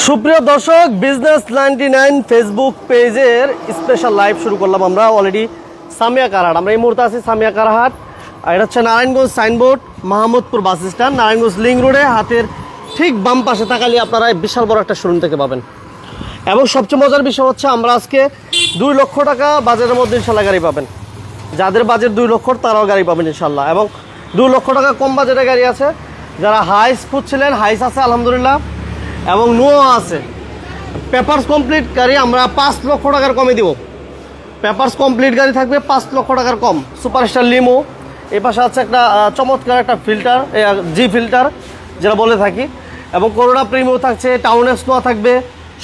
সুপ্রিয় দর্শক business ninety nine Facebook পেজের স্পেশাল লাইভ শুরু করলাম আমরা অলরেডি সামিয়া কারহাট। আমরা এই মুহূর্তে আছি সামিয়া কারহাট। এটা হচ্ছে Narayanganj Signboard Mahmudpur bus stand Narayanganj link রোডে হাতের ঠিক বাম পাশে তাকালে আপনারা বিশাল বড় একটা শোরুম থেকে পাবেন। এবং সবচেয়ে মজার বিষয় হচ্ছে আমরা আজকে দুই লক্ষ টাকা বাজারের মধ্যে ইনশাল্লাহ গাড়ি পাবেন। যাদের বাজেট দুই লক্ষ, তারাও গাড়ি পাবেন ইনশাল্লাহ। এবং দুই লক্ষ টাকা কম বাজেটের গাড়ি আছে। যারা হাইস খুঁজছিলেন হাইস আছে, আলহামদুলিল্লাহ। এবং নুও আছে। পেপারস কমপ্লিট গাড়ি আমরা পাঁচ লক্ষ টাকার কমে দিব। পেপারস কমপ্লিট গাড়ি থাকবে পাঁচ লক্ষ টাকার কম। সুপারস্টার লিমো এই পাশে আছে একটা চমৎকার একটা ফিল্টার জি ফিল্টার যেটা বলে থাকি। এবং করোনা প্রিমিও থাকছে টাউন এক্সনোয়া থাকবে।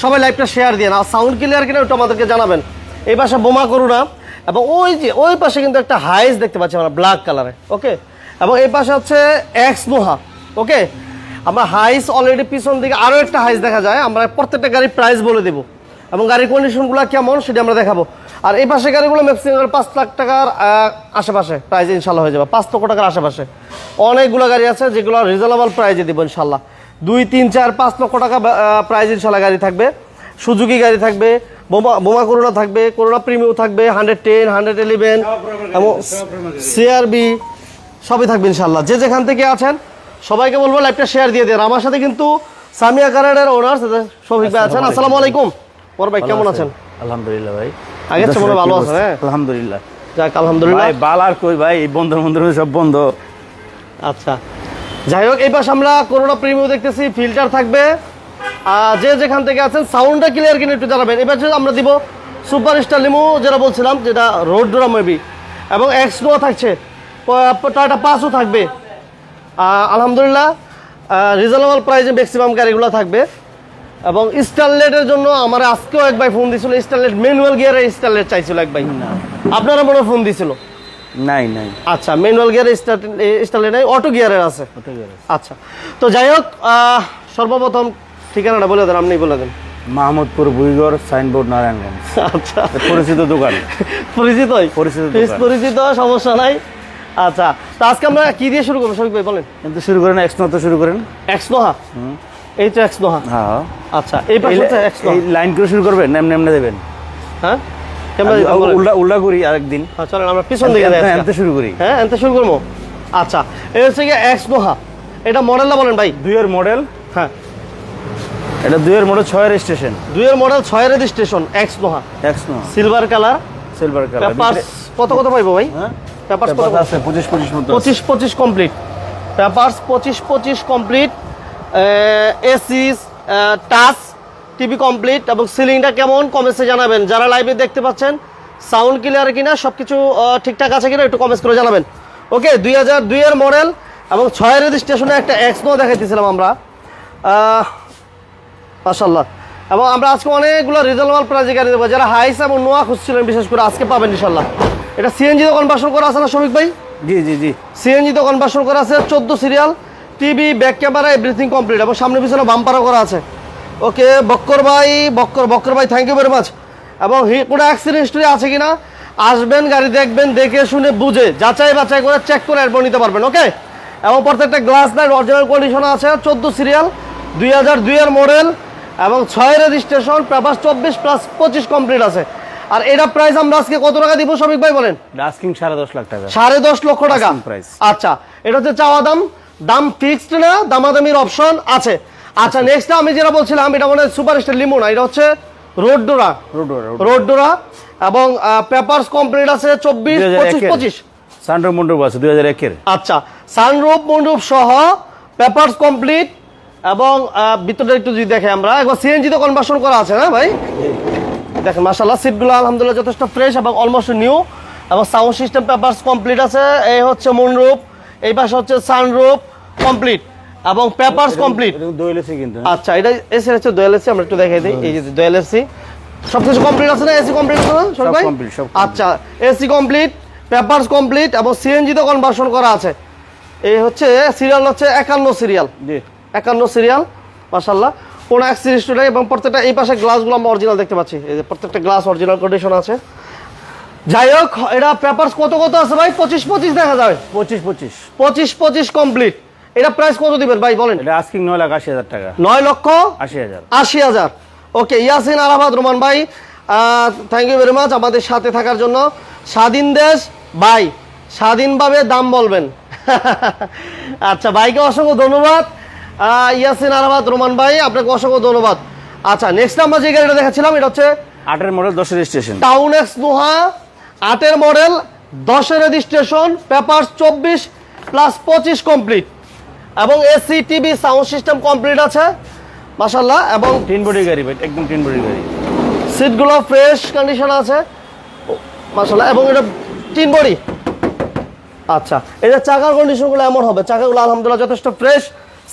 সবাই লাইভটা শেয়ার দিয়ে আর সাউন্ড ক্লিয়ার কিনা ওটা আমাদেরকে জানাবেন। এই পাশে বোমা করোনা এবং ওই যে, ওই পাশে কিন্তু একটা হাইস দেখতে পাচ্ছি আমরা ব্ল্যাক কালারে ওকে এবং এই পাশে হচ্ছে এক্স নোহা ওকে আমরা হাইস অলরেডি পিছন দিকে আরও একটা হাইস দেখা যায় আমরা প্রত্যেকটা গাড়ির প্রাইস বলে দেবো। এবং গাড়ির কন্ডিশনগুলো কেমন সেটা আমরা দেখাবো। আর এই পাশে গাড়িগুলো ম্যাক্সিমাম পাঁচ লাখ টাকার আশেপাশে প্রাইস ইনশাল্লাহ হয়ে যাবে পাঁচ লক্ষ টাকার আশেপাশে। অনেকগুলো গাড়ি আছে যেগুলো রিজনেবল প্রাইজে দেবো ইনশাল্লাহ। দুই তিন চার পাঁচ লক্ষ টাকা প্রাইস ইনশাল্লাহ গাড়ি থাকবে। সুজুকি গাড়ি থাকবে বোমা বোমা করোনা থাকবে করোনা প্রিমিও থাকবে হান্ড্রেড টেন হান্ড্রেড ইলেভেন এবং সিআরবি সবই থাকবে ইনশাল্লাহ। যে যেখান থেকে আছেন সবাইকে বলব লাইভটা শেয়ার দিয়ে দেন। আমার সাথে কিন্তু সামিয়া কারারের ওনার শফিক ভাই আছেন। আসসালামু আলাইকুম। বড় ভাই কেমন আছেন? আলহামদুলিল্লাহ ভাই। চেয়ে মনে ভালো আছেন, হ্যাঁ? আলহামদুলিল্লাহ। যাক আলহামদুলিল্লাহ। ভাই বাল আর কই ভাই? এই বন্ধ বন্ধ সব বন্ধ। আচ্ছা। যাই হোক এই পাশে আমরা করোনা প্রিমিও দেখতেছি ফিল্টার থাকবে। আর যে যেখান থেকে আছেন সাউন্ডটা ক্লিয়ার কিনে একটু জানাবেন। এবার আমরা দিব সুপার স্টার লিমো যেটা বলছিলাম যেটা রোড ডোরা মেবি এবং এক্স নোয়া থাকছে টয়টা পাঁচও থাকবে। আলহামদুলিল্লাহ রিজনেবল প্রাইসে ম্যাক্সিমাম গাড়িগুলো থাকবে। এবং স্টারলেটের জন্য আমার আজকেও এক ভাই ফোন দিছিল স্টারলেট ম্যানুয়াল গিয়ারের স্টারলেট চাইছিল এক ভাই। আপনারা মনে ফোন দিছিল? নাই নাই। আচ্ছা ম্যানুয়াল গিয়ারের স্টারলেট নাই অটো গিয়ারের আছে। আচ্ছা তো যাই হোক সর্বপ্রথম ঠিকানাটা বলে দেন আপনি বলে দেন। মাহমুদপুর বুইগড় সাইনবোর্ড নারায়ণগঞ্জ। আচ্ছা। পরিচিত দোকান। পরিচিতই। পরিচিত পরিচিত সমস্যা নাই। আচ্ছা তো আজকে আমরা কি দিয়ে শুরু করব? শফিক ভাই বলেন। কিন্তু শুরু করেন এক্স তো শুরু করেন। এক্স নোহা এই তো এক্স নোহা হ্যাঁ। আচ্ছা এই পাশে হচ্ছে এক্স এই লাইন করে শুরু করবেন নেমনে নেমনে দেবেন। হ্যাঁ। উল্টা উল্টা করি আরেকদিন। হ্যাঁ, চলেন আমরা পিছন দিকে। এনতে শুরু করি। হ্যাঁ এনতে শুরু করব। আচ্ছা এই হচ্ছে গিয়ে এক্স নোহা এটা মডেলটা বলেন ভাই? দুইয়ের মডেল হ্যাঁ। এটা দুইয়ের মডেল ছয়ের স্টেশন দুইয়ের মডেল ছয়ের station X Noah X Noah silver colour silver colour কত কত পাইবো ভাই? হ্যাঁ। পেপারস কত? আছে পঁচিশ পঁচিশ মতো আছে। পঁচিশ পঁচিশ কমপ্লিট পেপারস পঁচিশ পঁচিশ complete AC touch TV complete এবং সিলিংটা কেমন কমেন্টসে জানাবেন। যারা লাইভে দেখতে পাচ্ছেন সাউন্ড ক্লিয়ার কিনা সব কিছু ঠিকঠাক আছে কিনা একটু কমেন্টস করে জানাবেন। ওকে দুই হাজার দুইয়ের মডেল এবং ছয়ের রেজিস্ট্রেশনে একটা এক্সনো দেখাইতেছিলাম আমরা। আহ, এবং আমরা আজকে অনেকগুলো রিজনেবল প্রাইজে গাড়ি দেবো। যারা হাইস এবং নোয়া খুঁজছিলেন বিশেষ করে আজকে পাবেন ইনশাল্লাহ এটা সিএনজি তো কনভার্সন করা আছে না শ্রমিক ভাই? জি জি জি। সিএনজি তো কনভার্সন করা আছে চোদ্দ serial TV back camera everything complete এবং সামনে পিছনে বাম্পারও করা আছে। ওকে বক্কর ভাই বক্কর বক্কর ভাই থ্যাংক ইউ ভেরি মাচ এবং হি- কোনো অ্যাক্সিডেন্ট হিস্ট্রি আছে কিনা আসবেন গাড়ি দেখবেন দেখে শুনে বুঝে যাচাই বাছাই করে চেক করে এরপর নিতে পারবেন ওকে? এবং প্রত্যেকটা গ্লাস লাইট অরিজিনাল কন্ডিশন আছে চোদ্দ সিরিয়াল দুই হাজার দুইয়ের মডেল এবং ছয় রেজিস্ট্রেশন পেপার চব্বিশ প্লাস পঁচিশ কমপ্লিট আছে। আর এটা প্রাইস আমরা আজকে কত টাকা দিব শ্রমিক ভাই বলেন? আস্কিং সাড়ে দশ লাখ টাকা। সাড়ে দশ লক্ষ টাকা. আচ্ছা এটা হচ্ছে চাওয়া দাম। দাম ফিক্সড না দামাদামির অপশন আছে। আচ্ছা নেক্সট আমি যেটা বলছিলাম এটা মানে সুপার স্টার লিমো না এটা হচ্ছে রোড ডোরা রোড রোড রোড ডোরা এবং পেপারস কমপ্লিট আছে চব্বিশ পঁচিশ পঁচিশ। সানড্রো মন্ডপ আছে দুই হাজার একের। আচ্ছা সানরুপ মন্ডপ সহ পেপারস কমপ্লিট এবং ভিতরটা একটু যদি দেখে আমরা একবার সিএনজি তো কনভার্সন করা আছে না ভাই? দেখেন মাসাল্লাহ সিটগুলো আলহামদুলিল্লাহ যথেষ্ট ফ্রেশ এবং অলমোস্ট নিউ এবং সাউন্ড সিস্টেম পেপারস কমপ্লিট আছে। এই হচ্ছে মনরূপ এই পাশে হচ্ছে সানরূপ কমপ্লিট এবং পেপারস কমপ্লিট দইল কিন্তু। আচ্ছা এটা এসি হচ্ছে দোয়েলসি আমরা একটু দেখাই দিই। এই যে দোয়েল এসি সব কিছু কমপ্লিট আছে না? এসি কমপ্লিট আছে না সব complete, সব আচ্ছা এসি কমপ্লিট পেপারস কমপ্লিট এবং সিএনজি তো কনভার্সন করা আছে। এই হচ্ছে সিরিয়াল হচ্ছে একান্ন সিরিয়াল জি। একান্ন সিরিয়াল মাসাল্লাহ কোনো অ্যাক্সিডেন্ট নাই এবং প্রত্যেকটা এই পাশে গ্লাসগুলো আমরা অরিজিনাল দেখতে পাচ্ছি। এই যে প্রত্যেকটা গ্লাস অরিজিনাল কন্ডিশন আছে। যাই হোক এটা পেপারস কত কত আছে ভাই? পঁচিশ পঁচিশ দেখা যাবে। পঁচিশ পঁচিশ। পঁচিশ পঁচিশ কমপ্লিট এটা প্রাইস কত দিবেন ভাই বলেন। এটা আজকিং নয় লাখ আশি হাজার টাকা। নয় লক্ষ আশি হাজার। আশি হাজার। ওকে ইয়াসিন আরাফাত রোমান ভাই থ্যাংক ইউ ভেরি মাচ আমাদের সাথে থাকার জন্য। স্বাধীন দেশ ভাই স্বাধীনভাবে দাম বলবেন। আচ্ছা ভাইকে অসংখ্য ধন্যবাদ। ইয়াসিন আরাফাত রোমান ভাই আপনাকে অসংখ্য ধন্যবাদ। আচ্ছা নেক্সট আমরা যে গাড়িটা দেখাচ্ছিলাম এটা হচ্ছে আটের মডেল দশের স্টেশন টাউন এক্স নোহা আটের মডেল দশের রেজিস্ট্রেশন পেপার চব্বিশ প্লাস পঁচিশ কমপ্লিট এবং AC TV sound system complete আছে মাসাল্লাহ এবং টিন বডি গাড়ি ভাই একদম তিন বডি গাড়ি। সিটগুলো ফ্রেশ কন্ডিশন আছে মাসাল্লাহ এবং এটা টিন বডি। আচ্ছা এটা চাকার কন্ডিশনগুলো এমন হবে চাকাগুলো আলহামদুলিল্লাহ যথেষ্ট ফ্রেশ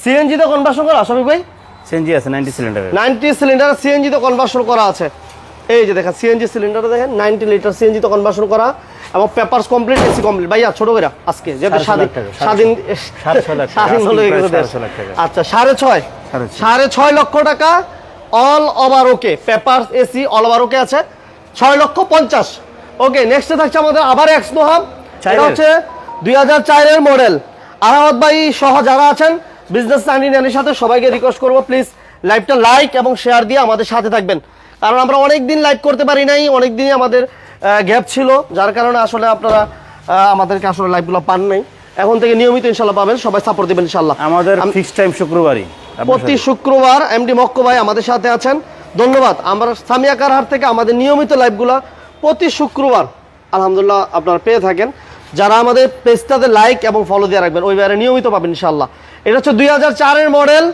সিএনজিতে কনভার্সন করা সবই ভাই? সিএনজি আছে নাইনটি সিলিন্ডারের। নাইনটি সিলিন্ডার সিএনজিতে কনভার্সন করা আছে। এই যে দেখেন সিএনজি সিলিন্ডার দেখেন নাইনটি লিটার সিএনজিতে কনভার্সন করা এবং পেপারস কমপ্লিট এসি কমপ্লিট ভাইয়া ছোট করে আজকে যেহেতু স্বাধীন স্বাধীন স্বাধীন হলো। আচ্ছা সাড়ে ছয়। সাড়ে ছয়। লক্ষ টাকা all over okay paper AC all over okay আছে। ছয় লক্ষ পঞ্চাশ। ওকে নেক্সটে থাকছে আমাদের আবার এক্স নোহাম এটা হচ্ছে দুই হাজার চারের মডেল আরামত ভাই সহ যারা আছেন বিজনেস নাইনটিনের সাথে সবাইকে রিকোয়েস্ট করব প্লিজ লাইভটা লাইক এবং শেয়ার দিয়ে আমাদের সাথে থাকবেন। কারণ আমরা অনেক দিন লাইভ করতে পারি নাই অনেক দিনই আমাদের গ্যাপ ছিল যার কারণে আসলে আপনারা আমাদেরকে আসলে লাইভগুলো পান নাই। এখন থেকে নিয়মিত ইনশাল্লাহ পাবেন সবাই সাপোর্ট দেবেন ইনশাল্লাহ। আমাদের আম- ফিক্সড টাইম শুক্রবারই। প্রতি। শুক্রবার এমডি মক্কো ভাই আমাদের সাথে আছেন। ধন্যবাদ। আমরা সামিয়া কারহাট থেকে আমাদের নিয়মিত লাইভগুলো প্রতি শুক্রবার আলহামদুলিল্লাহ আপনারা পেয়ে থাকেন। যারা আমাদের পেজটাতে লাইক এবং ফলো দিয়ে রাখবেন ওই বারে নিয়মিত পাবেন ইনশাল্লাহ। এটা হচ্ছে দুই হাজার চারের মডেল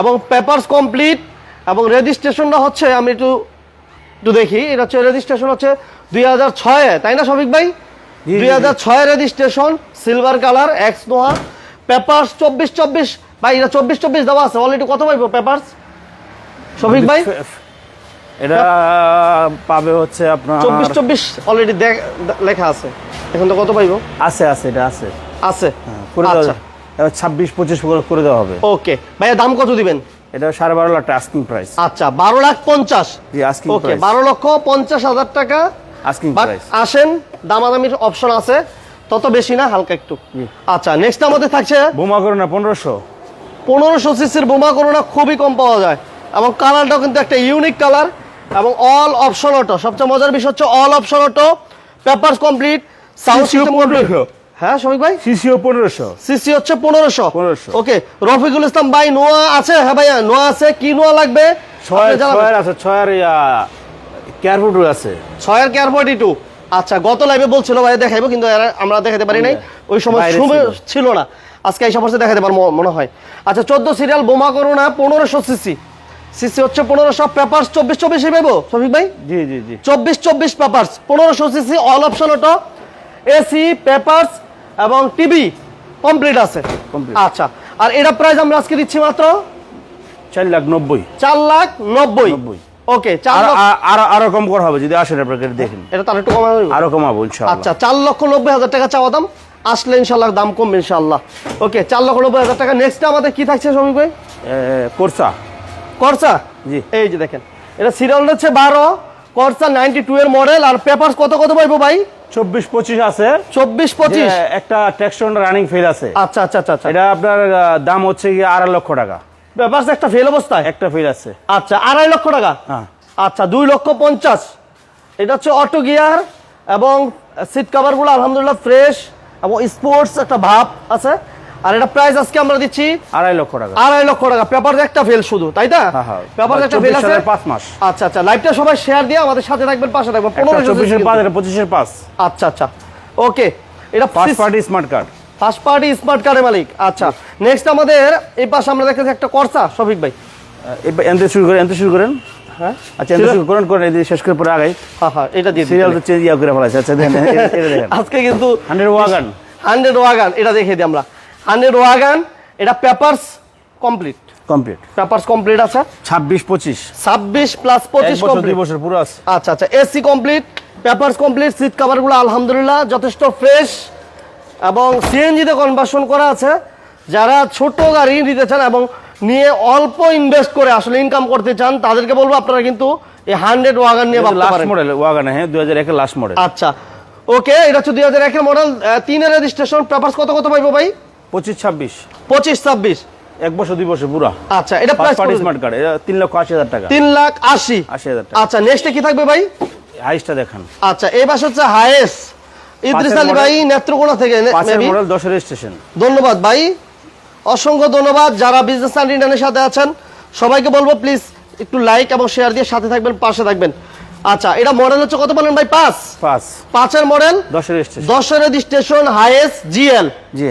এবং পেপারস কমপ্লিট এবং রেজিস্ট্রেশনটা হচ্ছে আমি একটু একটু দেখি এটা হচ্ছে রেজিস্ট্রেশন হচ্ছে দুই হাজার ছয়ে তাই না শফিক ভাই? দুই হাজার ছয় registration silver colour X Noah papers চব্বিশ চব্বিশ ভাই এটা চব্বিশ চব্বিশ দেওয়া আছে অলরেডি কত পাইবো পেপারস? শফিক ভাই? এটা পাবে হচ্ছে আপনার চব্বিশ চব্বিশ অলরেডি লেখা আছে এখন তো কত পাইবো? আছে আছে এটা আছে। আছে। আচ্ছা। দেওয়া ছাব্বিশ পঁচিশ করে দেওয়া হবে। ওকে। ভাইয়া দাম কত দিবেন? এটা সাড়ে বারো লাখ টাকা আস্কিং প্রাইস আচ্ছা বারো লাখ পঞ্চাশ। ওকে বারো লক্ষ পঞ্চাশ হাজার টাকা। আস্কিং প্রাইস আসেন দামাদামির অপশন আছে। তত বেশি না হালকা একটু। আচ্ছা নেক্সট আমাদের থাকছে বোমা করো না পনেরোশো। পনেরোশো সিসির বোমা করোনা খুবই কম পাওয়া যায়। এবং কালারটাও কিন্তু একটা ইউনিক কালার এবং অল অপশন অটো সবচেয়ে মজার বিষয় হচ্ছে all option auto papers complete sound system complete. হ্যাঁ শফিক ভাই? সিসিও পনেরোশো। সিসি হচ্ছে পনেরোশো। 1500 ওকে রফিকুল ইসলাম ভাই নোয়া আছে? হ্যাঁ ভাইয়া নোয়া আছে? কি নোয়া লাগবে? ছয়। ছয়ের আছে ছয়ের কেয়ারফুট আছে। ছয়ের কেয়ার ফর্টি টু আচ্ছা গত লাইভে বলছিল ভাই দেখাইবো কিন্তু আমরা দেখাতে পারি নাই। ওই সময় সময় ছিল। না। আজকে এই সমস্ত দেখাতে পারব মনে হয়। আচ্ছা চোদ্দ সিরিয়াল বোমা করোনা পনেরোশো সিসি। সিসি হচ্ছে পনেরোশো পেপার চব্বিশ চব্বিশ পাইবো শফিক ভাই? জি জি জি। চব্বিশ চব্বিশ পেপার্স পনেরোশো CC all option auto AC papers এবং টিভি কমপ্লিট আছে। আচ্ছা আর এটা প্রাইস আমরা আজকে দিচ্ছি মাত্র? চার লাখ নব্বই। চার লাখ নব্বই। ওকে আর আরও আরও কম করা হবে যদি আসেন আপনাকে দেখেন। এটা তার একটু কমা হইবো? আরও কমাবো ইনশাআল্লাহ। আচ্ছা চার লক্ষ নব্বই হাজার টাকা চাওয়া দাম। আসলে দাম কমবে ওকে চার লক্ষ নব্বই হাজার টাকা। নেক্সট আমাদের কি থাকছে ভাই? কোর্সা। করসা? জি। এই যে দেখেন এটা সিরিয়াল হচ্ছে বারো করসা নাইনটি টু এর মডেল আর পেপার কত কত পাইবো ভাই? চব্বিশ পঁচিশ আছে। চব্বিশ পঁচিশ? একটা ট্যাক্সন রানিং ফেল আছে। আচ্ছা আচ্ছা আচ্ছা আচ্ছা। এটা আপনার দাম হচ্ছে গিয়ে আড়াই লক্ষ টাকা। ব্যাপার একটা ফেল অবস্থায়? একটা ফেল আছে। আচ্ছা আড়াই লক্ষ টাকা? হ্যাঁ। আচ্ছা দুই লক্ষ পঞ্চাশ। এটা হচ্ছে অটো গিয়ার এবং সিট কাভারগুলো আলহামদুলিল্লাহ ফ্রেশ এবং স্পোর্টস একটা ভাব আছে। আর এটা প্রাইস আজকে আমরা দিচ্ছি আড়াই লক্ষ টাকা। আড়াই লক্ষ টাকা। পেপার একটা ফেল শুধু তাই না হ্যাঁ, হ্যাঁ। পেপার একটা ফেল আছে? পাঁচ মাস। আচ্ছা আচ্ছা। লাইভটা সবাই শেয়ার দিয়ে আমাদের সাথে থাকবেন পাশে থাকবেন। পনেরো চব্বিশের পাঁচ পঁচিশের পাঁচ। আচ্ছা আচ্ছা। ওকে এটা first party smart card first party smart কার্ডের মালিক। আচ্ছা। নেক্সট আমাদের এই পাশে আমরা দেখতেছি একটা করসা শফিক ভাই। এনতে শুরু করেন এনতে শুরু করেন। হ্যাঁ? আচ্ছা এনতে শুরু করেন শেষ করে পরে আগাই। হ্যাঁ হ্যাঁ এটা দিয়ে সিরিয়াল দিন তো চেঞ্জ ইয়া করে ফেলাইছে। আচ্ছা দেখেন আজকে কিন্তু হান্ড্রেড ওয়াগান হান্ড্রেড ওয়াগান এটা দেখে দিই আমরা। হান্ড্রেড ওয়াগান এটা papers complete. Complete. Papers complete আছে? ছাব্বিশ পঁচিশ। ছাব্বিশ প্লাস এক পঁচিশ বছর কমপ্লিট। দুই বছর পুরো আছে। আচ্ছা আচ্ছা AC complete papers complete seat কাভারগুলো আলহামদুলিল্লাহ যথেষ্ট ফ্রেশ এবং সিএনজিতে কনভার্সন করা আছে। যারা ছোট গাড়ি নিতে চান এবং নিয়ে অল্প ইনভেস্ট করে আসলে ইনকাম করতে চান তাদেরকে বলব আপনারা কিন্তু এই হান্ড্রেড ওয়াগান নিয়ে ভাবতে লাস্ট পারেন। মডেল ওয়াগান হ্যাঁ দুই হাজার একের লাস্ট মডেল আচ্ছা ওকে এটা হচ্ছে দুই হাজার একের মডেল তিনের রেজিস্ট্রেশন পেপারস কত কত পাইবো ভাই? পঁচিশ ছাব্বিশ। পঁচিশ ছাব্বিশ। এক বছর দুই বছর পুরা আচ্ছা এটা প্রাইস স্মার্ট কার্ড এটা তিন লক্ষ আশি হাজার টাকা। তিন লাখ আশি। আশি হাজার টাকা। আচ্ছা নেক্সটে কি থাকবে ভাই? হাইসটা দেখান। আচ্ছা এই পাশে হচ্ছে হায়েস ইদ্রিস আলী ভাই নেত্রকোনা থেকে মডেল দশের রেজিস্ট্রেশন ধন্যবাদ ভাই। অসংখ্য ধন্যবাদ। যারা বিজনেস অ্যান্ড ইন্টারনেটের সাথে আছেন সবাইকে বলব প্লিজ একটু লাইক এবং শেয়ার দিয়ে সাথে থাকবেন পাশে থাকবেন। আচ্ছা এটা মডেল হচ্ছে কত বলেন ভাই? পাঁচ? পাঁচ। পাঁচের মডেল দশের দশের রেজিস্ট্রেশন হায়েস জিএল জি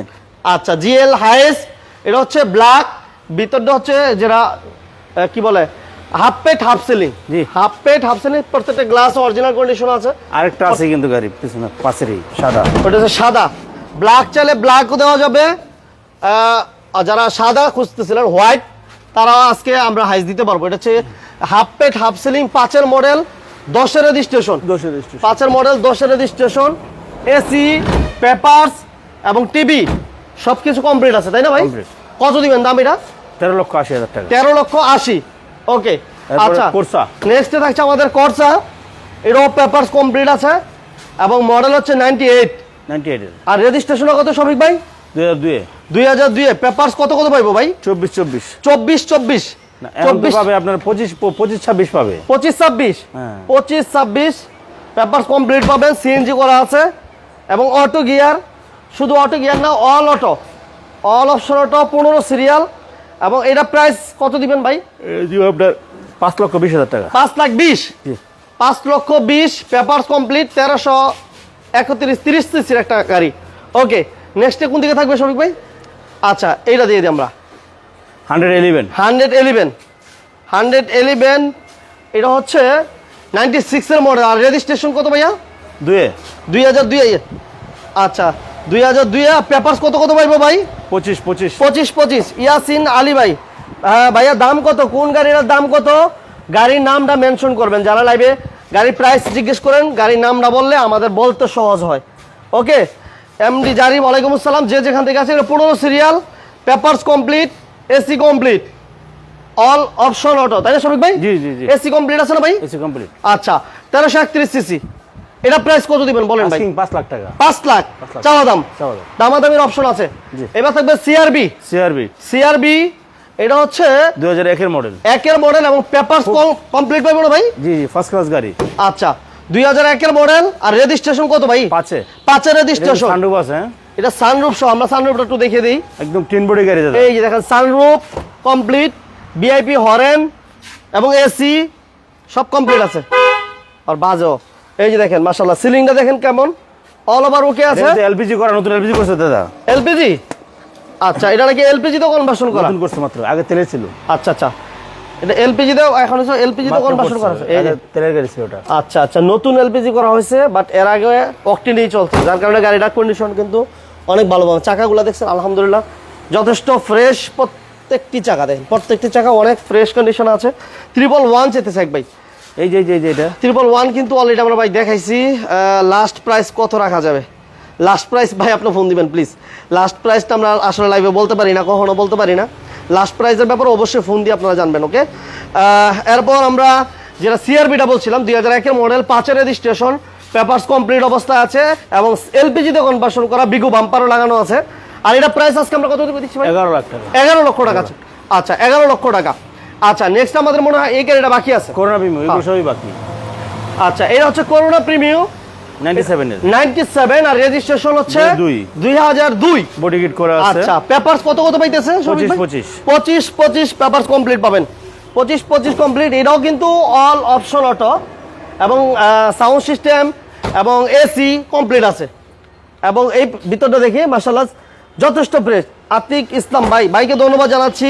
আচ্ছা জিএল হায়েস এটা হচ্ছে ব্ল্যাক ভিতরটা হচ্ছে যেটা কি বলে হাফ পেট হাফ সিলিং। জি। হাফ পেট হাফ সিলিং প্রত্যেকটা গ্লাস অরিজিনাল কন্ডিশন আছে। আরেকটা আছে কিন্তু গাড়ি পিছনে পাশেরই সাদা। ওটা হচ্ছে সাদা। ব্ল্যাক চাইলে ব্ল্যাকও দেওয়া যাবে। আর যারা সাদা খুঁজতেছিলেন হোয়াইট তারা আজকে আমরা হাইস দিতে পারব। এটা হচ্ছে হাফ পেট হাফ সিলিং পাঁচের মডেল দশের রেজিস্ট্রেশন। দশের রেজিস্ট্রেশন। পাঁচের মডেল দশের রেজিস্ট্রেশন এসি পেপারস এবং টিভি। সব কিছু কমপ্লিট আছে তাই না ভাই? কত দিবেন দাম এটা? তেরো লক্ষ আশি হাজার টাকা। তেরো লক্ষ আশি। ওকে আচ্ছা। Corsa। নেক্সটে থাকছে আমাদের করসা। এটাও পেপারস কমপ্লিট আছে এবং মডেল হচ্ছে নাইনটি এইট নাইনটি এইট আর রেজিস্ট্রেশন কত সবিক ভাই? দুই হাজার দুয়ে দুই হাজার দুইয়ে পেপারস কত কত পাইবো ভাই? চব্বিশ চব্বিশ। চব্বিশ চব্বিশ। চব্বিশ। পাবে আপনার পঁচিশ পঁচিশ ছাব্বিশ পাবে। পঁচিশ ছাব্বিশ। হ্যাঁ। পঁচিশ ছাব্বিশ। পেপারস কমপ্লিট পাবেন সিএনজি করা আছে। এবং অটো গিয়ার শুধু অটো গিয়ার না all auto all option auto পনেরো সিরিয়াল এবং এটা প্রাইস কত দিবেন ভাই? আপনার পাঁচ লক্ষ বিশ হাজার টাকা। পাঁচ লাখ বিশ? পাঁচ লক্ষ বিশ পেপারস কমপ্লিট তেরোশো একত্রিশ তিরিশ সিসির একটা গাড়ি। ওকে নেক্সটে কোন দিকে থাকবে শফিক ভাই? আচ্ছা এইটা দিয়ে দিই আমরা। Hundred eleven hundred eleven. Hundred eleven এটা হচ্ছে নাইনটি সিক্সের মডেল আর রেজিস্ট্রেশন কত ভাইয়া? দুয়ে। দুই হাজার দুই আচ্ছা দুই হাজার দুইয়ে পেপারস কত কত পাইবো ভাই? পঁচিশ পঁচিশ। পঁচিশ পঁচিশ। ইয়াসিন আলী ভাই হ্যাঁ ভাইয়া দাম কত? কোন গাড়ির দাম কত? গাড়ির নামটা মেনশন করবেন যারা লাইবে গাড়ির প্রাইস জিজ্ঞেস করেন গাড়ির নামটা বললে আমাদের বলতে সহজ হয়। ওকে? এমডি জারিম ওয়ালাইকুম আসসালাম। যে যেখান থেকে আছে পনেরো serial papers complete AC complete all option auto তাই না শফিক ভাই? জি, জি, জি। এসি কমপ্লিট আছে না ভাই? এসি কমপ্লিট আচ্ছা তেরোশো একত্রিশ সিসি এটা প্রাইস কত দিবেন? বলেন ভাই। আস্কিং পাঁচ লাখ টাকা। পাঁচ লাখ। লাখ। চাওয়া দাম। চাওয়া দাম। দামাদামির অপশন আছে। এবার থাকবে সিআরবি সিআরবি সিআরবি এটা হচ্ছে দুই হাজার একের মডেল একের মডেল এবং পেপার কমপ্লিট পাইবো না ভাই? জি জি ফার্স্ট ক্লাস গাড়ি। আচ্ছা দুই হাজার একের মডেল আর রেজিস্ট্রেশন কত ভাই? পাঁচে। পাঁচের রেজিস্ট্রেশন সানরুফ আছে হ্যাঁ? এটা সানরুফ সহ আমরা সানরুফটা একটু দেখিয়ে দিই। একদম টিন বডি গাড়ি দাদা। এই যে দেখেন সানরুফ কমপ্লিট ভিআইপি হরেন এবং এসি সব কমপ্লিট আছে। আর বাজো এই যে দেখেন মাশাল্লাহ সিলিংটা দেখেন কেমন? অল ওভার ওকে আছে? এলপিজি করা নতুন এলপিজি করছে দাদা। এলপিজি আচ্ছা এটা নাকি এলপিজি তো কনভার্সন করা? নতুন করছে মাত্র আগে তেলে ছিল। আচ্ছা আচ্ছা। এটা এলপিজি তেও এখন হচ্ছে এলপিজি তো কনভার্সন করা আছে এই যে। তেলের গাড়ি ছিল ওটা। আচ্ছা আচ্ছা নতুন এলপিজি করা হয়েছে বাট এর আগে অকটেনেই চলছে যার কারণে গাড়িটার কন্ডিশন কিন্তু অনেক ভালো পাবেন চাকাগুলো দেখছেন আলহামদুলিল্লাহ যথেষ্ট ফ্রেশ প্রত্যেকটি চাকা দেখেন প্রত্যেকটি চাকা অনেক ফ্রেশ কন্ডিশন আছে। ত্রিপল ওয়ান চেতেছে এক ভাই। এই যে এই যে এটা। ত্রিপল ওয়ান কিন্তু অলরেডি আমরা ভাই দেখাইছি। লাস্ট প্রাইস কত রাখা যাবে? লাস্ট প্রাইস ভাই আপনি ফোন দিবেন প্লিজ লাস্ট প্রাইসটা আমরা আসলে লাইভে বলতে পারি না কখনো বলতে পারি না। লাস্ট প্রাইসের ব্যাপারে অবশ্যই ফোন দিয়ে আপনারা জানবেন ওকে এরপর আমরা যেটা সিআরবিটা বলছিলাম দুই হাজার একের মডেল পাঁচের রেজিস্ট্রেশন পেপার্স কমপ্লিট অবস্থায় আছে এবং এলপিজিতে কনভার্সন করা বিগু বাম্পারও লাগানো আছে। আর এটা প্রাইস আজকে আমরা কত দিচ্ছি এগারো লাখ টাকা। এগারো লক্ষ টাকা আচ্ছা এগারো লক্ষ টাকা। আচ্ছা নেক্সট আমাদের মনে হয় এই গাড়িটা বাকি আছে। করোনা বিমো এগুলো সবই বাকি। আচ্ছা এটা হচ্ছে করোনা প্রিমিয়াম নাইনটি সেভেনের নাইনটি সেভেন আর রেজিস্ট্রেশন হচ্ছে বডি কিট করা আছে। আচ্ছা পেপারস কত কত পাইতেছে পেপারস কমপ্লিট পাবেন। পঁচিশ পঁচিশ কমপ্লিট এটাও কিন্তু অল অপশন অটো এবং সাউন্ড সিস্টেম এবং এসি কমপ্লিট আছে। এবং এই ভিতরটা দেখে মার্শাল্লাহ যথেষ্ট ফ্রেশ আতিক ইসলাম ভাই ভাইকে ধন্যবাদ জানাচ্ছি।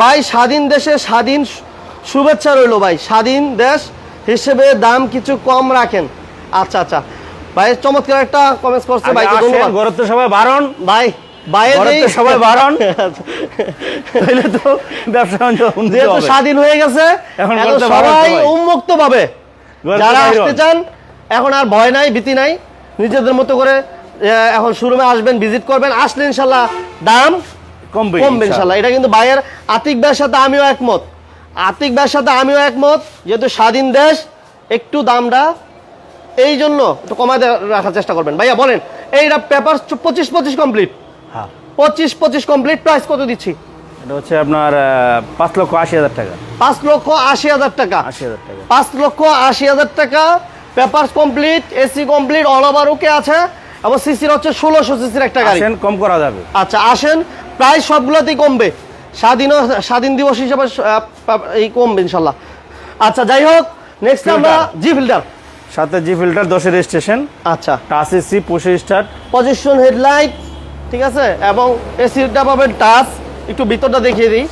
ভাই স্বাধীন দেশে স্বাধীন শুভেচ্ছা রইল ভাই। স্বাধীন দেশ হিসেবে দাম কিছু কম রাখেন। আচ্ছা আচ্ছা। ভাই চমৎকার একটা কমেন্টস করছে ভাইকে ধন্যবাদ। ঘরের তো সবাই বারণ। ভাই তো সবাই বারণ। তাহলে তো ব্যবসা যেহেতু স্বাধীন হয়ে গেছে এখন সবাই। উন্মুক্ত তো যারা আসতে চান এখন আর ভয় নাই ভীতি নাই। নিজেদের মতো করে এখন শোরুমে আসবেন ভিজিট করবেন। আসলে ইনশাল্লাহ দাম কমবে কমবে ইনশাল্লাহ এটা কিন্তু ভাইয়ের আতিক ভাইয়ের সাথে আমিও একমত। আতিক ভাইয়ের সাথে আমিও একমত যেহেতু স্বাধীন দেশ একটু দামটা এই জন্য একটু কমায় দে- রাখার চেষ্টা করবেন। ভাইয়া বলেন এইটা পেপার পঁচিশ পঁচিশ কমপ্লিট হ্যাঁ। পঁচিশ পঁচিশ কমপ্লিট প্রাইস কত দিচ্ছি? এটা হচ্ছে আপনার পাঁচ লক্ষ আশি হাজার টাকা। পাঁচ লক্ষ আশি হাজার টাকা। আশি হাজার টাকা। পাঁচ লক্ষ আশি হাজার টাকা papers complete AC complete all over okay আছে এবং সিসির হচ্ছে ষোলোশো সিসির একটা গাড়ি। কম করা যাবে। আচ্ছা আসেন প্রায় সবগুলোতেই কমবে। স্বাধীন স্বাধীন দিবস হিসাবে এই কমবে ইনশাল্লাহ। আচ্ছা যাই হোক নেক্সট আমরা জি ফিল্টার সাথে জি ফিল্টার দশের স্টেশন আচ্ছা। Touch AC push start position headlight ঠিক আছে? এবং এসিটা পাবেন টাচ একটু ভিতরটা দেখিয়ে দিই।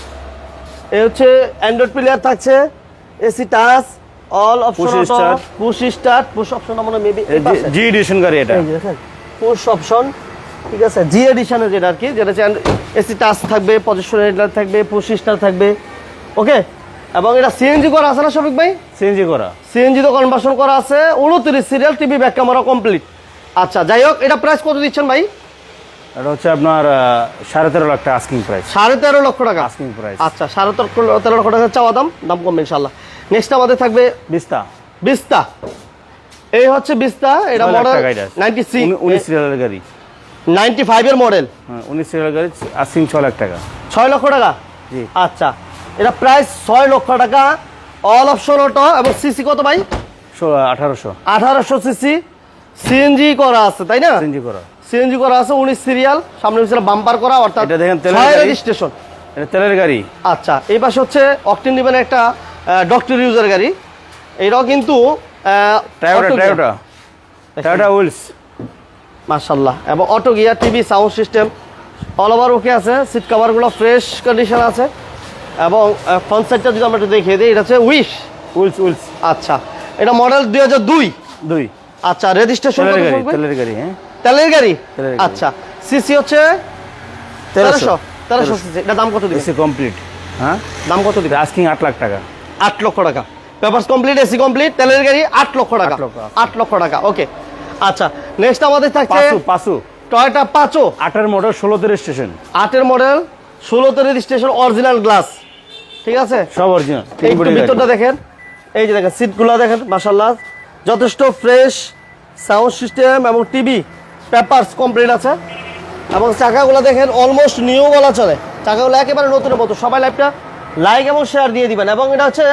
এ হচ্ছে অ্যান্ড্রয়েড প্লেয়ার থাকছে। AC touch all option. Push start push option আমরা মেবি জি এডিশন গাড়ি এটা। পুশ অপশন ঠিক আছে? জি এডিশনে যেটা আর কি যেটা এসি টাচ থাকবে পজিশন হেডলাইট থাকবে স্টার থাকবে। ওকে এবং এটা সিএনজি করা আছে না শফিক ভাই? সিএনজি করা। সিএনজি তো কনভার্সন করা আছে। উনত্রিশ serial TV back camera complete আচ্ছা যাই হোক এটা প্রাইস কত দিচ্ছেন ভাই? এটা হচ্ছে আপনার সাড়ে তেরো লাখ টাকা আস্কিং প্রাইস সাড়ে তেরো লক্ষ টাকা। আস্কিং প্রাইস আচ্ছা সাড়ে তেরো তেরো লক্ষ টাকা চাওয়া দাম দাম কমবে ইনশাল্লাহ নেক্সট আমাদের থাকবে বিস্তা। বিস্তা। এই হচ্ছে বিস্তা এটা মডেল নাইনটি সিক্স উনিশ সিরিয়ালের গাড়ি। নাইনটি ফাইভের মডেল। হ্যাঁ উনিশ সিরিয়ালের গাড়ি আস্কিং ছ লাখ টাকা। ছয় লক্ষ টাকা? জি। আচ্ছা এটা প্রাইস ছয় লক্ষ টাকা। অল অপশন অটো এবং সিসি কত ভাই? আঠারোশো। আঠারোশো সিসি সিএনজি করা আছে তাই না? সিএনজি করা। সিএনজি করা আছে উনিশ সিরিয়াল সামনে পিছনে বাম্পার করা অর্থাৎ এটা দেখেন। রেজিস্ট্রেশন এটা তেলের গাড়ি। আচ্ছা এই পাশে হচ্ছে অকটেন ডিভেনের একটা ডক্টর ইউজার গাড়ি। এটাও কিন্তু টায়োটা টায়োটা টায়োটা উইলস মার্শাল্লাহ এবং auto gear TV sound system all over okay আছে। সিট কাভারগুলো ফ্রেশ কন্ডিশন আছে। এবং ফ্রন্ট সাইডটা যদি আমরা একটু দেখিয়ে দিই এটা হচ্ছে উইশ উইলস উইলস আচ্ছা এটা মডেল দুই হাজার দুই। দুই। আচ্ছা রেজিস্ট্রেশন তেলের গাড়ি হ্যাঁ। তেলের গাড়ি। আচ্ছা সিসি হচ্ছে তেরোশো। তেরোশো সিসি এটা দাম কত এসি কমপ্লিট হ্যাঁ? দাম কত দিবে আস্কিং আট লাখ টাকা। আট লক্ষ টাকা। পেপারস কমপ্লিট এসি কমপ্লিট তেলের গাড়ি আট লক্ষ টাকা। আট লক্ষ টাকা ওকে আচ্ছা নেক্সট আমাদের থাকছে পাঁচু পাঁচু। টয়টা পাঁচো। আটের মোটর ষোলোতে রেজিস্ট্রেশন আটের মডেল ষোলোতে রেজিস্ট্রেশন অরিজিনাল গ্লাস ঠিক আছে? সব অরিজিনাল ভিতরটা দেখেন এই যে দেখেন সিটগুলো দেখেন মাসাল্লাহ যথেষ্ট ফ্রেশ সাউন্ড সিস্টেম এবং টিভি পেপারস কমপ্লিট আছে। এবং চাকাগুলো দেখেন অলমোস্ট নিউ বলা চলে। চাকাগুলো একেবারে নতুনের মতো। সবাই লাইভটা লাইক এবং শেয়ার দিয়ে দিবেন। এবং এটা হচ্ছে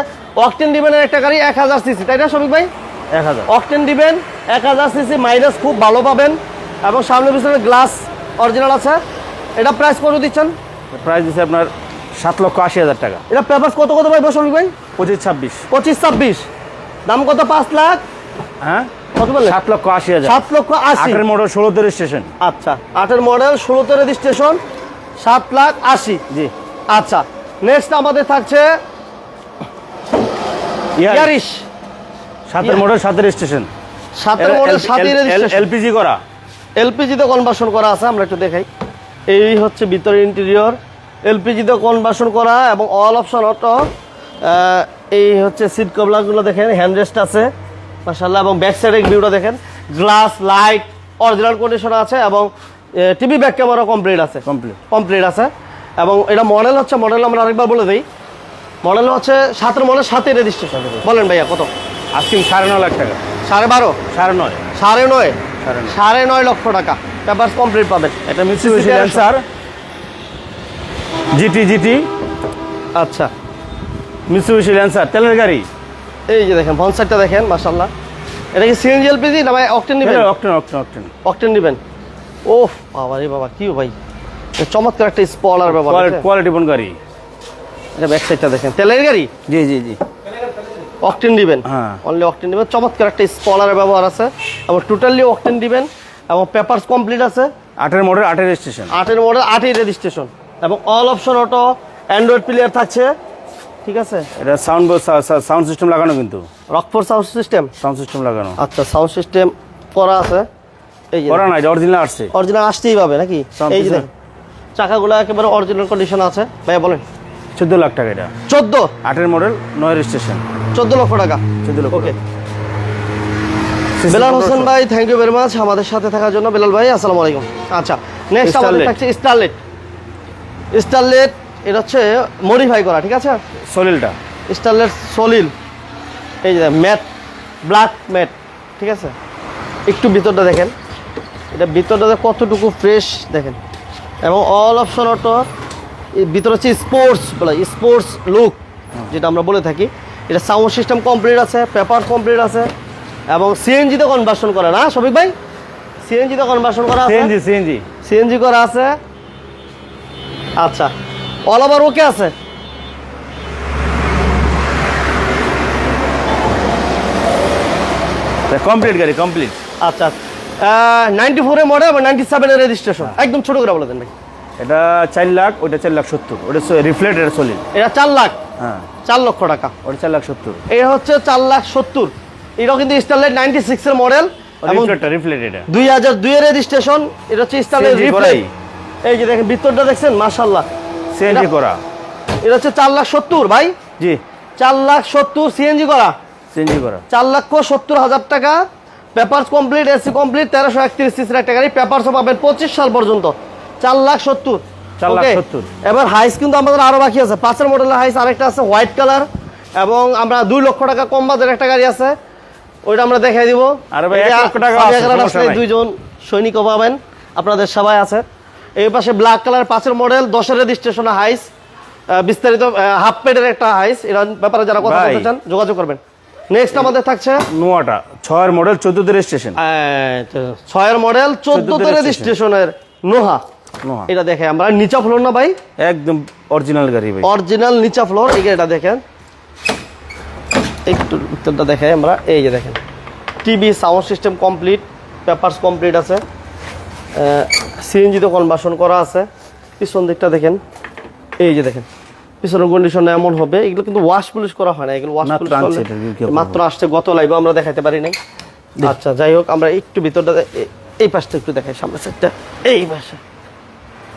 অকটেন ডিবেনের একটা গাড়ি এক হাজার সিসি তাই না শফিক ভাই? এক হাজার। অকটেন দিবেন এক হাজার সিসি মাইলেজ খুব ভালো পাবেন এবং সামনে পিছনে গ্লাস অরিজিনাল আছে। এটা প্রাইস কত দিচ্ছেন? প্রাইস দিচ্ছে আপনার সাত লক্ষ আশি হাজার টাকা। এটা পেপারস কত কত পাইবো শফিক ভাই? পঁচিশ ছাব্বিশ। পঁচিশ ছাব্বিশ। দাম কত? পাঁচ লাখ। হ্যাঁ? কত সাত লক্ষ আশি হাজার। সাত লক্ষ আশি। আটের মোটর ষোলোতে রেজিস্ট্রেশন আচ্ছা আটের মডেল ষোলোতে রেজিস্ট্রেশন সাত লাখ আশি। জি। আচ্ছা নেক্সট আমাদের থাকছে ইয়ারিশ সাতের মোটর সাতের রেজিস্ট্রেশন সাতের মডেল সাতই রেজিস্ট্রেশন এলপিজি করা। এলপিজিতে কনভার্সন করা আছে আমরা একটু দেখাই। এই হচ্ছে ভিতরে ইন্টেরিয়র এলপিজিতে কনভার্সন করা এবং অল অপশন অটো এই হচ্ছে সিট কবলাগুলো দেখেন হ্যান্ডরেস্ট আছে মাসাল্লাহ এবং ব্যাক সাইডের ভিউটা দেখেন। গ্লাস লাইট অরিজিনাল কন্ডিশন আছে এবং টিভি ব্যাক ক্যামেরা কমপ্লিট আছে। কমপ্লিট কমপ্লিট আছে। এবং এটা মডেল হচ্ছে মডেল আমরা আরেকবার বলে দিই। মডেল হচ্ছে সাতের মডেল সাতের রেজিস্ট্রেশন বলেন ভাইয়া কত? আস্কিং সাড়ে ন লাখ টাকা। সাড়ে বারো? সাড়ে নয়। সাড়ে নয়? সাড়ে নয়। লক্ষ টাকা। পেপার কমপ্লিট পাবেন। এটা তেরোশো। Lancer GT GT. আচ্ছা। মিস মিৎসুবিশি ল্যান্সার তেলের গাড়ি। এই যে দেখেন সাইডটা দেখেন মাশাল্লাহ এটা কি সিএনজি এলপিজি না ভাই অকটেন নেবেন? অকটেন অকটেন অকটেন অকটেন নেবেন। ওহ বাবা রে বাবা কি ভাই। চমৎকার একটা স্পলার ব্যাপার কোয়ালিটি বোন গাড়ি। এটা ব্যাক সাইডটা দেখেন। তেলের গাড়ি? জি জি জি। অকটেন দিবেন। হ্যাঁ। অনলি অকটেন দিবেন। চমৎকার একটা স্পলারের ব্যবহার আছে। এবং টোটালি অকটেন দিবেন। এবং পেপারস কমপ্লিট আছে। আটের মোটর আটের রেজিস্ট্রেশন আটের মডেল আটই রেজিস্ট্রেশন এবং all option auto Android player থাকছে। ঠিক আছে? এটা সাউন্ড সাউন্ড সিস্টেম লাগানো কিন্তু। Rockford sound system sound system লাগানো। আচ্ছা সাউন্ড সিস্টেম করা আছে। এই যে করা নাই অরিজিনাল আসছে। অরিজিনাল আসতেই পাবে নাকি? এই যে চাকাগুলো একেবারে অরিজিনাল কন্ডিশন আছে। ভাইয়া বলেন। চোদ্দ লাখ টাকা এটা। চোদ্দ? আটের মডেল নয় রেজিস্ট্রেশন চোদ্দ লক্ষ টাকা? চোদ্দ লক্ষ ওকে বেলাল হোসেন ভাই থ্যাংক ইউ ভেরি মাচ আমাদের সাথে থাকার জন্য। বেলাল ভাই আসসালামু আলাইকুম। আচ্ছা নেক্সট আমাদের। থাকছে স্টারলেট স্টারলেট এটা হচ্ছে মডিফাই করা ঠিক আছে? সলিলটা। স্টারলেট সলিল। এই যে ম্যাট ব্ল্যাক ম্যাট ঠিক আছে? একটু ভিতরটা দেখেন। এটা ভিতরটা কতটুকু ফ্রেশ দেখেন। এবং অল অপশন অটো ভিতরে হচ্ছে স্পোর্টস বলে স্পোর্টস লুক যেটা আমরা বলে থাকি। এটা সাউন্ড সিস্টেম কমপ্লিট আছে পেপার কমপ্লিট আছে এবং সিএনজিতে কনভার্সন করা না শফিক ভাই? সিএনজিতে কনভার্সন করা আছে? সিএনজি সিএনজি সিএনজি করা আছে? আচ্ছা অল ওভার ওকে আছে? কমপ্লিট গাড়ি কমপ্লিট আচ্ছা নাইনটি ফোরের মডেল এবং নাইনটি সেভেনের রেজিস্ট্রেশন একদম ছোট করে বলে দেন ভাই। এটা চার লাখ ওইটা চার লাখ সত্তর। ওটা রিফ্লেক্ট এটা সলিড এটা চার লাখ। হ্যাঁ। চার লক্ষ টাকা। ওটা চার লাখ সত্তর। এটা হচ্ছে চার লাখ সত্তর। এটাও কিন্তু স্টারলাইট নাইনটি সিক্সের মডেল দুই হাজার দুইয়ের রেজিস্ট্রেশন এটা হচ্ছে স্টারলাইট রিপ্লাই। এই যে দেখেন ভিতরটা দেখছেন? মাশাল্লাহ সিএনজি করা। এটা হচ্ছে চার লাখ সত্তর ভাই। জি। চার লাখ সত্তর সিএনজি করা। সিএনজি করা। চার লক্ষ সত্তর হাজার টাকা। পেপারস কমপ্লিট এসি কমপ্লিট তেরোশো একত্রিশ সিসির একটা গাড়ি। পেপারসও পাবেন পঁচিশ সাল পর্যন্ত। চার লাখ সত্তর। চার লাখ সত্তর। এবার হাইস কিন্তু আমাদের আরও বাকি আছে। পাঁচের মডেলের হাইস আরেকটা আছে হোয়াইট কালার এবং আমরা দুই লক্ষ টাকা কম বাজের একটা গাড়ি আছে। ওইটা আমরা দেখাই দিব। আরে ভাই, লক্ষ টাকা। দুইজন সৈনিকও পাবেন। আপনাদের সবাই আছে। এই পাশে ব্ল্যাক কালার পাঁচের মডেল দশের রেজিস্ট্রেশন হাইস বিস্তারিত হাফ পেডের একটা হাইস এর ব্যাপারে যারা কথা বলতে চান যোগাযোগ করবেন। নেক্সট আমাদের থাকছে নোয়াটা ছয়ের মডেল চোদ্দতে রেজিস্ট্রেশন ছয়ের মডেল registration। রেজিস্ট্রেশনের নোহা। এটা দেখে আমরা নিচা ফ্লোর না ভাই? একদম অরিজিনাল গাড়ি ভাই। অরিজিনাল নিচা ফ্লোর এই এটা দেখেন। একটু উত্তরটা দেখে আমরা এই যে দেখেন। TV sound system complete papers complete আছে। সিএনজিতে কনভার্সন করা আছে। পিছন দিকটা দেখেন এই যে দেখেন। পিছনের কন্ডিশন এমন হবে এগুলো কিন্তু ওয়াশ পুলিশ করা হয় না এগুলো ওয়াশ মাত্র পুলিশ মাত্র আসছে গত লাইভে আমরা দেখাতে পারি নাই। আচ্ছা যাই হোক আমরা একটু ভিতরটা এই পাশটা একটু দেখাই সামনে সাইডটা এই পাশে।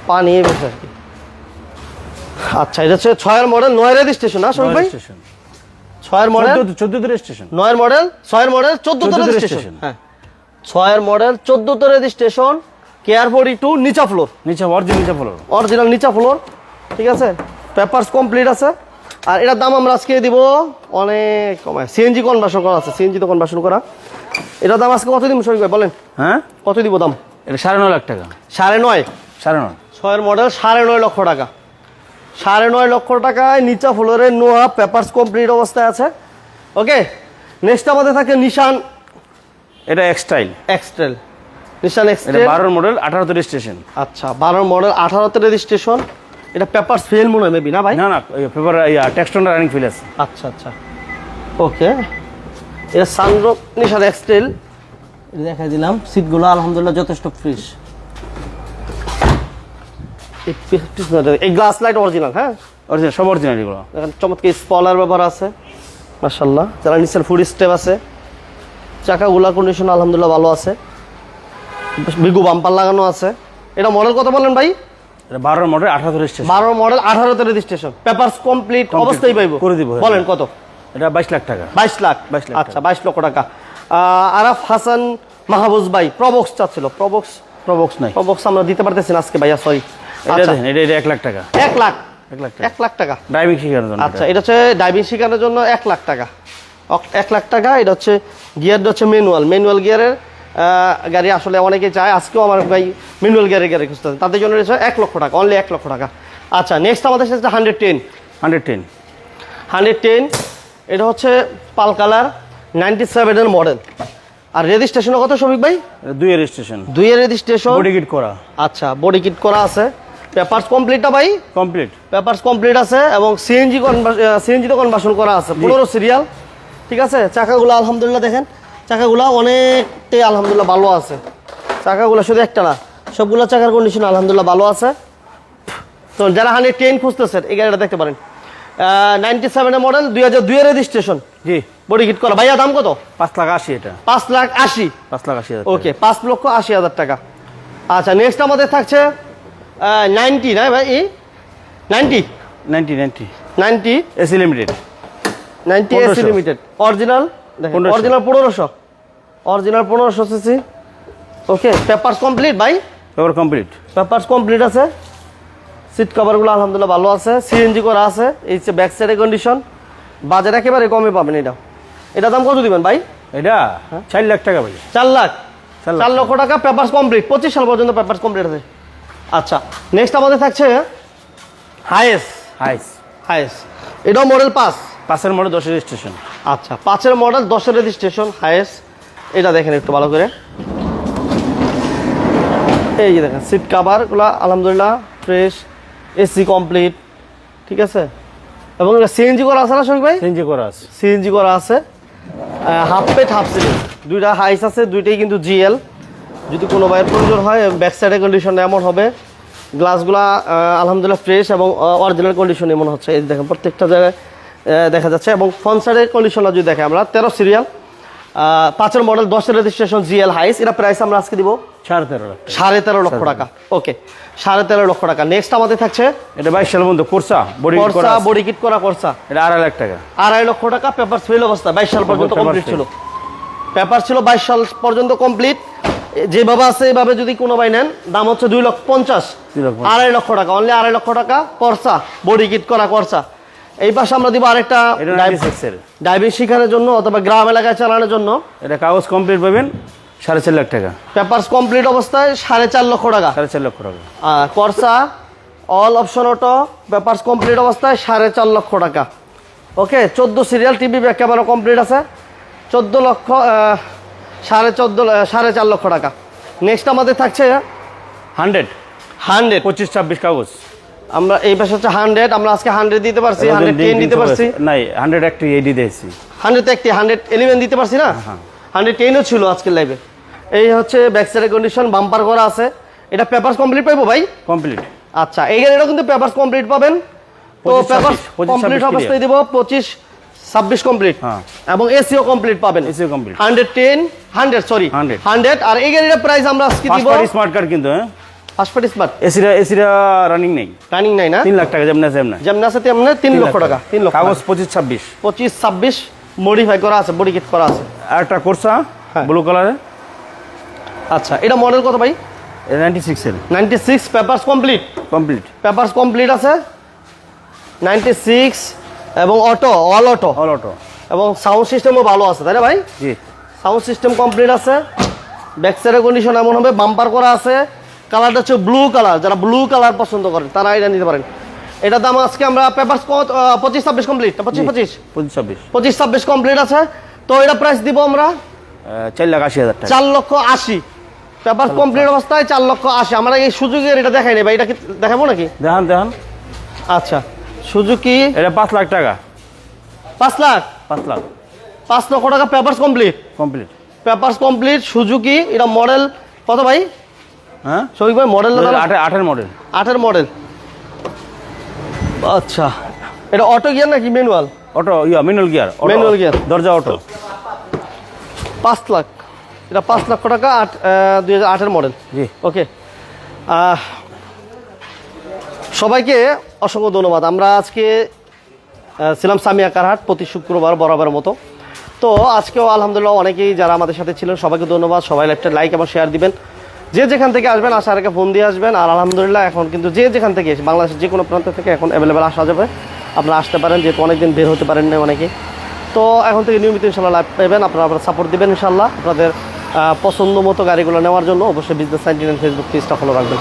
পানি এই পাশে আর কি আচ্ছা এটা হচ্ছে ছয়ের মডেল নয় রেজিস্ট্রেশন না ভাই? ছয়ের মডেল চোদ্দতে রেজিস্ট্রেশন নয়ের মডেল ছয়ের মডেল চোদ্দতে 14 রেজিস্ট্রেশন হ্যাঁ। ছয়ের মডেল চোদ্দতে রেজিস্ট্রেশন কেয়ার ফোর্টি টু নিচা ফ্লোর নিচে অরিজিনাল নিচে ফলো অরিজিনাল নিচা ফ্লোর ঠিক আছে? পেপারস কমপ্লিট আছে। আর এটার দাম আমরা আজকে দিব অনেক কমায়। সিএনজি কনভার্সন করা আছে সিএনজি তো কনভার্সন করা। এটার দাম আজকে কত দিব শরীর ভাই বলেন? হ্যাঁ? কত দিব দাম? এটা সাড়ে নয় লাখ টাকা। সাড়ে নয়। সাড়ে নয়। ছয়ের মডেল সাড়ে নয় লক্ষ টাকা। সাড়ে নয় লক্ষ টাকায় নিচা ফ্লোরের নোয়া পেপারস কমপ্লিট অবস্থায় আছে। ওকে নেক্সট আমাদের থাকে নিশান এটা এক্সটাইল এক্সটাইল নিশান এক্সটাইল বারোর মডেল আঠারোতে রেজিস্ট্রেশন আচ্ছা বারো মডেল আঠারোতে রেজিস্ট্রেশন এটা পেপারস ফেল মনে হয় মেবি না ভাই? না না পেপার ইয়া টেক্সটনটা রানিং ফিল আছে। আচ্ছা আচ্ছা। ওকে এটা সানরোপ নিশান এক্সট্রেল দেখাই দিলাম সিটগুলো আলহামদুলিল্লাহ যথেষ্ট ফ্রেশ আলহামদুলিল্লাহ ভালো আছে বাম্পার লাগানো আছে এটা মডেল বলেন ভাই মডেল বারো মডেল রেজিস্ট্রেশন পেপারস কমপ্লিট অবস্থায় করে দিব। বলেন কত এটা বাইশ লাখ টাকা বাইশ লাখ 22 লাখ আচ্ছা বাইশ টাকা হাসান মাহবুজ ভাই প্রবক্স চাচ্ছিল প্রবক্স প্রবক্স নাই প্রবক্স আমরা দিতে পারতেছি না আজকে ভাইয়া সরি এটা আচ্ছা। দেখেন এটা এটা এক লাখ টাকা। এক লাখ। এক লাখ এক লাখ টাকা। ড্রাইভিং শেখানোর জন্য। আচ্ছা এটা হচ্ছে ড্রাইভিং শেখানোর জন্য এক লাখ টাকা। এক লাখ টাকা এটা হচ্ছে গিয়ারটা হচ্ছে ম্যানুয়াল ম্যানুয়াল গিয়ারের গাড়ি আসলে অনেকে চায়। আজকেও আমার ভাই ম্যানুয়াল গিয়ারের গাড়ি খুঁজতে তাদের জন্য রয়েছে এক লক্ষ টাকা অনলি এক লক্ষ টাকা। আচ্ছা নেক্সট আমাদের সাথে hundred ten hundred ten hundred ten এটা হচ্ছে পাল কালার নাইনটি সেভেনের মডেল আর রেজিস্ট্রেশনের কত শফিক ভাই? দুই রেজিস্ট্রেশন দুইয়ের রেজিস্ট্রেশন বডি কিট করা। আচ্ছা বডি কিট করা আছে। পেপারস কমপ্লিটটা ভাই? কমপ্লিট পেপারস কমপ্লিট আছে এবং সিএনজি সিএনজিতে কনভার্সন করা আছে। পনেরো সিরিয়াল ঠিক আছে? চাকাগুলো আলহামদুলিল্লাহ দেখেন। চাকাগুলো অনেকটাই আলহামদুলিল্লাহ ভালো আছে। চাকাগুলো শুধু একটা না সবগুলো চাকার কন্ডিশন আলহামদুলিল্লাহ ভালো আছে। তো যারা হানি টেন খুঁজতেছেন এই গাড়িটা দেখতে পারেন। নাইনটি সেভেনের মডেল দুই হাজার দুইয়ের রেজিস্ট্রেশন জি। বডি কিট করা। ভাইয়া দাম কত? পাঁচ লাখ আশি এটা। পাঁচ লাখ আশি। পাঁচ লাখ আশি ওকে পাঁচ লক্ষ আশি হাজার টাকা। আচ্ছা নেক্সট আমাদের থাকছে নাইনটি না ভাই? Ninety ninety ninety ninety AC limited ninety AC limited original দেখেন 1500 অরিজিনাল পনেরোশো। অরিজিনাল পনেরোশো সিসি ওকে পেপারস কমপ্লিট ভাই? পেপার কমপ্লিট পেপারস কমপ্লিট আছে। সিট কভারগুলো আলহামদুলিল্লাহ ভালো আছে। সিএনজি করা আছে। এই হচ্ছে ব্যাক সাইডের কন্ডিশন বাজার একেবারে কমে পাবেন এটা। এটা দাম কত দিবেন ভাই? এটা চার লাখ টাকা ভাই। চার লাখ। চার লক্ষ টাকা পেপারস কমপ্লিট পঁচিশ সাল পর্যন্ত পেপারস কমপ্লিট আছে। আচ্ছা নেক্সট আমাদের থাকছে হাইস হাইস হাইস এটাও মডেল পাঁচ? পাঁচের মডেল দশের স্টেশন আচ্ছা পাঁচের মডেল দশের রেজিস্ট্রেশন হাইস এটা দেখেন একটু ভালো করে। এই যে দেখেন সিট কাভারগুলো আলহামদুলিল্লাহ ফ্রেশ এসি কমপ্লিট ঠিক আছে? এবং সিএনজি করা আছে না শফিক ভাই? চেঞ্জি করা আছে। সিএনজি করা আছে। হাফ পেট হাফ সিলিং দুইটা হাইস আছে দুইটাই কিন্তু জিএল যদি কোনো বাইয়ের প্রয়োজন হয় ব্যাক সাইডের কন্ডিশনটা এমন হবে। গ্লাসগুলা আলহামদুলিল্লাহ ফ্রেশ এবং অরিজিনাল কন্ডিশন এমন হচ্ছে। এই দেখেন প্রত্যেকটা জায়গায় দেখা যাচ্ছে এবং ফ্রন্ট সাইডের কন্ডিশনটা যদি দেখে আমরা তেরো সিরিয়াল পাঁচের মডেল দশের রেজিস্ট্রেশন জিএল হাইস এটা প্রাইস আমরা আজকে দিব সাড়ে তেরো লাখ সাড়ে তেরো লক্ষ টাকা। ওকে সাড়ে তেরো লক্ষ টাকা। নেক্সট আমাদের থাকছে এটা বাইশ সালের মধ্যে কোর্সা বডি করা করসা। বডি কিট করা করসা। এটা আড়াই লাখ টাকা। আড়াই লক্ষ টাকা পেপার ফেল অবস্থা। বাইশ সাল পর্যন্ত কমপ্লিট ছিল। পেপার ছিল বাইশ সাল পর্যন্ত কমপ্লিট যেভাবে আছে এইভাবে যদি কোনো ভাই নেন দাম হচ্ছে দুই লক্ষ পঞ্চাশ। আড়াই লক্ষ টাকা অনলি আড়াই লক্ষ টাকা করসা বডি কিট করা করসা এই পাশে আমরা দিব আরেকটা ড্রাইভিং শেখানোর জন্য অথবা গ্রাম এলাকায় চালানোর জন্য। এটা কাগজ কমপ্লিট পাবেন সাড়ে চার লাখ টাকা। পেপার কমপ্লিট অবস্থায় সাড়ে চার লক্ষ টাকা। সাড়ে চার লক্ষ টাকা। Corsa all option auto papers complete অবস্থায় সাড়ে চার লক্ষ টাকা। ওকে চোদ্দ serial TV back camera complete আছে। চোদ্দ লক্ষ সাড়ে চোদ্দ সাড়ে চার লক্ষ টাকা। নেক্সট আমাদের থাকছে হান্ড্রেড। হান্ড্রেড। পঁচিশ ছাব্বিশ কাগজ। আমরা এই পাশে হচ্ছে হান্ড্রেড আমরা আজকে হান্ড্রেড দিতে পারছি হান্ড্রেড টেন দিতে পারছি। নাই হান্ড্রেড একটি এইটি দিয়েছি। হান্ড্রেড একটি হান্ড্রেড ইলেভেন দিতে পারছি না? হ্যাঁ। হান্ড্রেড টেনও ছিল আজকের লাইভে এই হচ্ছে ব্যাক সাইডের কন্ডিশন বাম্পার করা আছে। এটা পেপারস কমপ্লিট পাইবো ভাই? কমপ্লিট আচ্ছা এই গাড়িটা কিন্তু পেপারস কমপ্লিট পাবেন। তো পেপার কমপ্লিট অবস্থায় দিব পঁচিশ ছাব্বিশ কমপ্লিট হ্যাঁ। এবং এসিও কমপ্লিট পাবেন। এসিও complete। Hundred ten hundred sorry 100 hundred আর এই গাড়িটার প্রাইস আমরা আজকে দিব স্মার্ট কার্ড কিন্তু হ্যাঁ? পাসপোর্ট স্মার্ট এসিরা এসিরা রানিং নেই। রানিং নাই না? তিন লাখ টাকা যেমন আছে যেমন আছে তেমন তিন লক্ষ টাকা তিন লক্ষ কাগজ পঁচিশ ছাব্বিশ। পঁচিশ ছাব্বিশ মডিফাই করা আছে বডি কিট করা আছে। আর একটা কোর্সা হ্যাঁ। ব্লু কালারে আচ্ছা এটা মডেল কত ভাই? নাইনটি সিক্সের ninety six papers complete complete papers complete আছে। নাইনটি সিক্স এবং auto all auto all auto এবং সাউন্ড সিস্টেমও ভালো আছে তাই না ভাই? জি। সাউন্ড সিস্টেম কমপ্লিট আছে। ব্যাক সাইডের কন্ডিশন এমন হবে বাম্পার করা আছে। কালারটা হচ্ছে ব্লু কালার যারা ব্লু কালার পছন্দ করেন তারা এটা নিতে পারেন। এটার দাম আজকে আমরা পেপার পঁচিশ ছাব্বিশ কমপ্লিট পঁচিশ পঁচিশ? পঁচিশ ছাব্বিশ। পঁচিশ ছাব্বিশ কমপ্লিট আছে। তো এটা প্রাইস দিব আমরা? চার লাখ আশি হাজার টাকা। চার লক্ষ আশি। পেপার কমপ্লিট অবস্থায় চার লক্ষ আশি। আমরা এই সুযোগের এটা দেখাই নেই ভাই এটা কি দেখাবো নাকি? দেখান দেখান। আচ্ছা। সুজুকি? এটা পাঁচ লাখ টাকা। পাঁচ লাখ? পাঁচ লাখ। পাঁচ লক্ষ টাকা papers complete complete papers complete Suzuki এটা মডেল কত ভাই? হ্যাঁ? শফিক ভাই মডেল আটের মডেল আটের মডেল আচ্ছা। এটা অটো গিয়ার নাকি ম্যানুয়াল অটো ইয়া মিনুল গিয়ার Manual gear। দরজা অটো পাঁচ লাখ। এটা পাঁচ লক্ষ টাকা আট দুই হাজার আটের মডেল জি। ওকে সবাইকে অসংখ্য ধন্যবাদ। আমরা আজকে ছিলাম সামিয়া কারহাট প্রতি শুক্রবার বরাবরের মতো। তো আজকেও আলহামদুলিল্লাহ অনেকেই যারা আমাদের সাথে ছিলেন, সবাইকে ধন্যবাদ। সবাই একটা লাইক এবং শেয়ার দিবেন। যে যেখান থেকে আসবেন আসার আগে ফোন দিয়ে আসবেন। আর আলহামদুলিল্লাহ এখন কিন্তু যে যেখান থেকে এসে, বাংলাদেশের যে কোনো প্রান্ত থেকে এখন অ্যাভেলেবেল আসা যাবে। আপনারা আসতে পারেন, যেহেতু অনেকদিন বের হতে পারেন না অনেকে। তো এখন থেকে নিয়মিত ইনশাল্লাহ লাইভ পাবেন। আপনারা আপনারা সাপোর্ট দিবেন ইনশাল্লাহ আপনাদের পছন্দ মতো গাড়িগুলো নেওয়ার জন্য অবশ্যই বিজনেস নাইনটিন ফেসবুক পেজটা ফলো রাখবেন।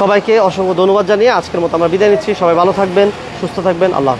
সবাইকে অসংখ্য ধন্যবাদ জানিয়ে আজকের মতো আমরা বিদায় নিচ্ছি সবাই ভালো থাকবেন, সুস্থ থাকবেন আল্লাহ।